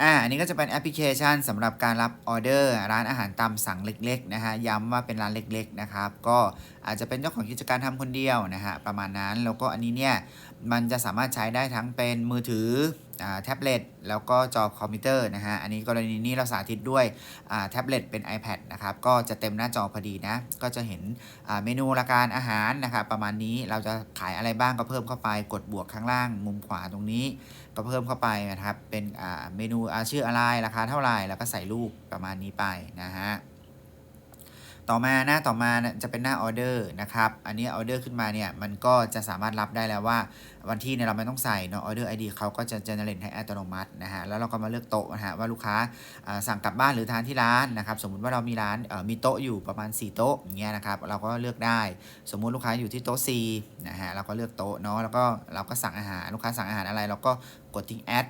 อ่าอันนี้ก็จะเป็นแอปพลิเคชันสำหรับการรับออเดอร์ ร้านอาหารตามสั่งเล็กๆนะฮะย้ำว่าเป็นร้านเล็กๆนะครับก็อาจจะเป็นเจ้าของกิจการทำคนเดียวนะฮะประมาณนั้นแล้วก็อันนี้เนี่ยมันจะสามารถใช้ได้ทั้งเป็นมือถือ แท็บเล็ตแล้วก็จอคอมพิวเตอร์นะฮะ อันนี้กรณีนี้เราสาธิตด้วยอ่าแท็บเล็ตเป็น iPad นะครับ ก็จะเต็มหน้าจอพอดีนะ ก็จะเห็นอ่าเมนูรายการอาหารนะครับประมาณนี้เราจะขายอะไรบ้างก็เพิ่มเข้าไป กดบวกข้างล่างมุมขวาตรงนี้ ก็เพิ่มเข้าไปนะครับ เป็นอ่าเมนูอาชื่ออะไรราคาเท่าไหร่แล้วก็ใส่รูปประมาณนี้ไปนะฮะ ต่อมาหน้าต่อมาจะเป็นหน้าออเดอร์นะครับ อันนี้ออเดอร์ขึ้นมาเนี่ยมันก็จะสามารถรับได้แล้วว่า วันที่เนี่ยเราไม่ต้องใส่เนาะออเดอร์ไอดีเขาก็จะเจเนเรตให้อัตโนมัตินะฮะแล้วเราก็มาเลือกโต๊ะนะฮะว่าลูกค้าสั่งกลับบ้านหรือทานที่ร้านนะครับสมมุติว่าเรามีร้านมีโต๊ะอยู่ประมาณ 4 โต๊ะอย่างเงี้ยนะครับเราก็เลือกได้ สมมุติลูกค้าอยู่ที่โต๊ะ4นะฮะเราก็เลือกโต๊ะเนาะแล้วก็เราก็สั่งอาหารลูกค้าสั่งอาหารอะไรเราก็กดที่แอด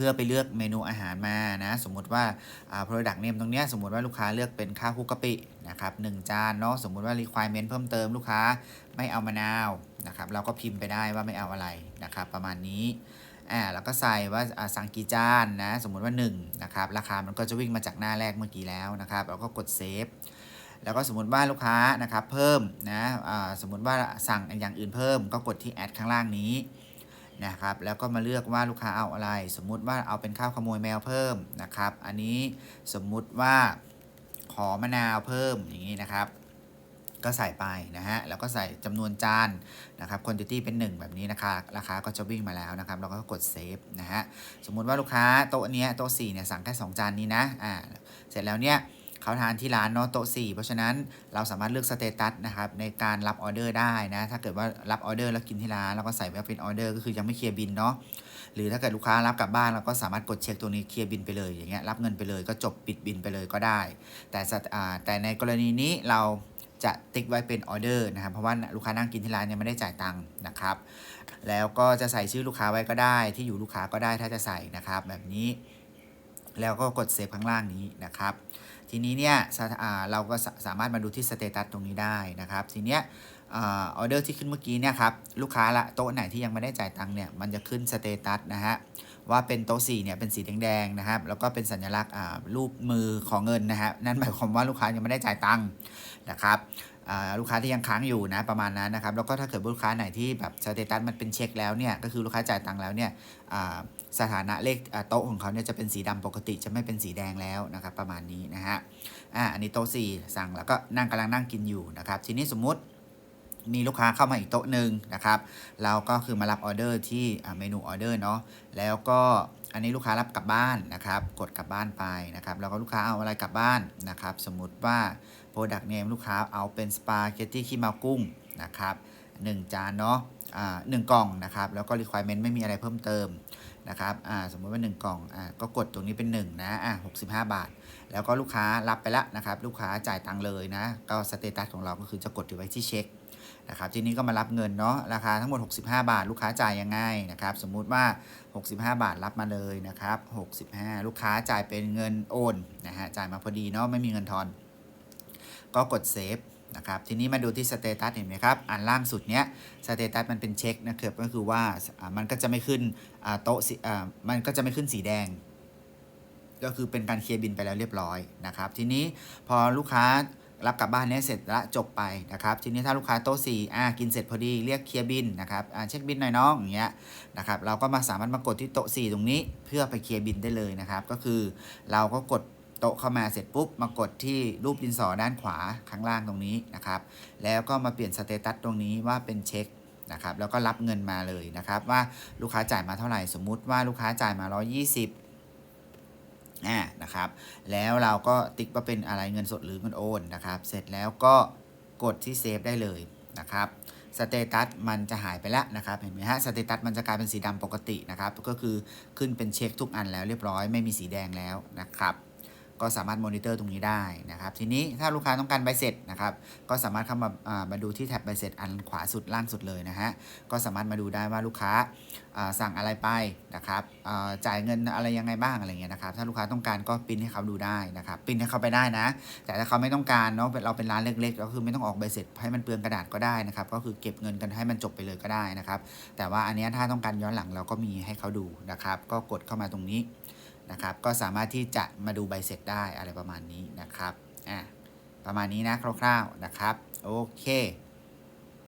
พื่อไปเลือกเมนูอาหารมานะสมมุติว่าอ่า product name ตรงเนี้ยสมมุติว่าลูกค้าเลือกเป็นข้าวคุกกะปินะครับหนึ่งจานเนาะสมมุติว่า requirement เพิ่มเติมลูกค้าไม่เอามะนาวนะครับเราก็พิมพ์ไปได้ว่าไม่เอาอะไรนะครับประมาณนี้อ่าแล้วก็ใส่ว่าสั่งกี่จานนะสมมุติว่า1นะครับราคามันก็จะวิ่งมาจากหน้าแรกเมื่อกี้แล้วนะครับเราก็กดเซฟแล้วก็สมมติว่าลูกค้านะครับเพิ่มนะอ่าสมมติว่าสั่งอย่างอื่นเพิ่มก็กดที่แอดข้างล่างนี้ นะครับ แล้วก็มาเลือกว่าลูกค้าเอาอะไร สมมุติว่าเอาเป็นข้าวขโมยแมวเพิ่มนะครับ อันนี้สมมุติว่าขอมะนาวเพิ่มอย่างนี้นะครับ ก็ใส่ไปนะฮะ แล้วก็ใส่จำนวนจานนะครับ quantity เป็น 1 แบบนี้นะคะราคาก็จะวิ่งมาแล้วนะครับ เราก็กดเซฟนะฮะ สมมุติว่าลูกค้าโต๊ะเนี้ยโต๊ะ4เนี่ยสั่งแค่2จานนี้นะ อ่า เสร็จแล้วเนี่ย เขาทานที่ร้านเนาะโต๊ะ4เพราะฉะนั้นเราสามารถเลือกสเตตัสนะครับในการรับออเดอร์ได้นะถ้าเกิดว่ารับออเดอร์แล้วกินที่ร้านเราก็ใส่ไว้เป็นออเดอร์ก็คือยังไม่เคลียร์บินเนาะหรือถ้าเกิดลูกค้ารับกลับบ้านเราก็สามารถกดเช็คตัวนี้เคลียร์บินไปเลยอย่างเงี้ยรับเงินไปเลยก็จบปิดบินไปเลยก็ได้ แต่แต่ในกรณีนี้เราจะติ๊กไว้เป็นออเดอร์นะครับเพราะว่าลูกค้านั่งกินที่ร้านยังไม่ได้จ่ายตังค์นะครับ แล้วก็จะใส่ชื่อลูกค้าไว้ก็ได้ ที่อยู่ลูกค้าก็ได้ถ้าจะใส่นะครับ แบบนี้ แล้วก็กดเซฟข้างล่างนี้นะครับ ทีนี้เนี่ยเราก็สามารถมาดูที่สเตตัสตรงนี้ได้นะครับ ทีเนี้ยอออเดอร์ที่ขึ้นเมื่อกี้เนี่ยครับลูกค้าละโต๊ะไหนที่ยังไม่ได้จ่ายตังค์เนี่ยมันจะขึ้นสเตตัสนะฮะ ว่าเป็นโต๊ะ4เนี่ยเป็นสีแดงๆนะครับ แล้วก็เป็นสัญลักษณ์รูปมือของเงินนะฮะนั่นหมายความว่าลูกค้ายังไม่ได้จ่ายตังค์นะครับลูกค้าที่ยังค้างอยู่นะประมาณนั้นนะครับ แล้วก็ถ้าเกิดลูกค้าไหนที่แบบสเตตัสมันเป็นเช็คแล้วเนี่ยก็คือลูกค้าจ่ายตังค์แล้วเนี่ยสถานะเลขโต๊ะของเขาเนี่ยจะเป็นสีดำปกติจะไม่เป็นสีแดงแล้วนะครับประมาณนี้นะฮะอ่าอันนี้โต๊ะสี่สั่งแล้วก็นั่งกำลังนั่งกินอยู่นะครับทีนี้สมมุติ มีลูกค้าเข้ามาอีกโต๊ะหนึ่งนะครับ เราก็คือมารับออเดอร์ที่เมนูออเดอร์เนาะ แล้วก็อันนี้ลูกค้ารับกลับบ้านนะครับ กดกลับบ้านไปนะครับ แล้วก็ลูกค้าเอาอะไรกลับบ้านนะครับ สมมุติว่า Product Name ลูกค้าเอาเป็นสปาเกตตี้ขี้เมากุ้งนะครับหนึ่งจานเนาะ หนึ่งกล่องนะครับ แล้วก็ requirement ไม่มีอะไรเพิ่มเติมนะครับสมมติว่า 1 กล่องอก็กดตรงนี้เป็น 1 นะอ่า65 บาท แล้วก็ลูกค้ารับไปแล้วนะครับ ลูกค้าจ่ายตังค์เลยนะ ก็สเตตัสของเราก็คือจะกดถือไว้ที่เช็คนะครับ ทีนี้ก็มารับเงินเนาะ ราคาทั้งหมด 65 บาท ลูกค้าจ่ายยังไงนะครับ สมมุติว่า 65 บาทรับมาเลยนะครับ 65 ลูกค้าจ่ายเป็นเงินโอนนะฮะ จ่ายมาพอดีเนาะ ไม่มีเงินทอน ก็กดเซฟ นะครับทีนี้มาดูที่สเตตัสเห็นไหมครับอันล่างสุดเนี้ยสเตตัสมันเป็นเช็คนะครับก็คือว่ามันก็จะไม่ขึ้นโต๊ะสีมันก็จะไม่ขึ้นสีแดง ก็คือเป็นการเคลียร์บินไปแล้วเรียบร้อยนะครับทีนี้พอลูกค้ารับกลับบ้านเนี้ยเสร็จละจบไปนะครับทีนี้ถ้าลูกค้าโต๊ะสี่อ่ากินเสร็จพอดีเรียกเคลียร์บินนะครับอ่าเช็คบินหน่อยน้องอย่างเงี้ยนะครับเราก็มาสามารถมากดที่โต๊ะสี่ตรงนี้ เพื่อไปเคลียร์บินได้เลยนะครับ ก็คือเราก็กด โต๊ะเข้ามาเสร็จปุ๊บมากดที่รูปดินสอด้านขวาข้างล่างตรงนี้นะครับ แล้วก็มาเปลี่ยนสเตตัสตรงนี้ว่าเป็นเช็คนะครับแล้วก็รับเงินมาเลยนะครับว่าลูกค้าจ่ายมาเท่าไหร่สมมุติว่าลูกค้าจ่ายมา 120อ่านะครับ แล้วเราก็ติ๊กว่าเป็นอะไรเงินสดหรือเงินโอนนะครับ เสร็จแล้วก็กดที่เซฟได้เลยนะครับสเตตัสมันจะหายไปแล้วนะครับเห็นไหมฮะสเตตัสมันจะกลายเป็นสีดำปกตินะครับ ก็คือขึ้นเป็นเช็คทุกอันแล้วเรียบร้อยไม่มีสีแดงแล้วนะครับ ก็สามารถมอนิเตอร์ตรงนี้ได้นะครับ ทีนี้ถ้าลูกค้าต้องการใบเสร็จนะครับ ก็สามารถเข้ามามาดูที่แท็บใบเสร็จอันขวาสุดล่างสุดเลยนะฮะ ก็สามารถมาดูได้ว่าลูกค้าสั่งอะไรไปนะครับจ่ายเงินอะไรยังไงบ้างอะไรเงี้ยนะครับ ถ้าลูกค้าต้องการก็ปริ้นให้เขาดูได้นะครับปริ้นให้เขาไปได้นะ แต่ถ้าเขาไม่ต้องการเนาะ เราเป็นร้านเล็กๆ ก็คือไม่ต้องออกใบเสร็จให้มันเปลืองกระดาษก็ได้นะครับ ก็คือเก็บเงินกันให้มันจบไปเลยก็ได้นะครับ แต่ว่าอันนี้ถ้าต้องการย้อนหลังเราก็มีให้เขาดูนะครับ ก็กดเข้ามาตรงนี้ นะครับ ก็สามารถที่จะมาดูใบเสร็จได้อะไรประมาณนี้นะครับอะประมาณนี้นะคร่าวๆนะครับ โอเค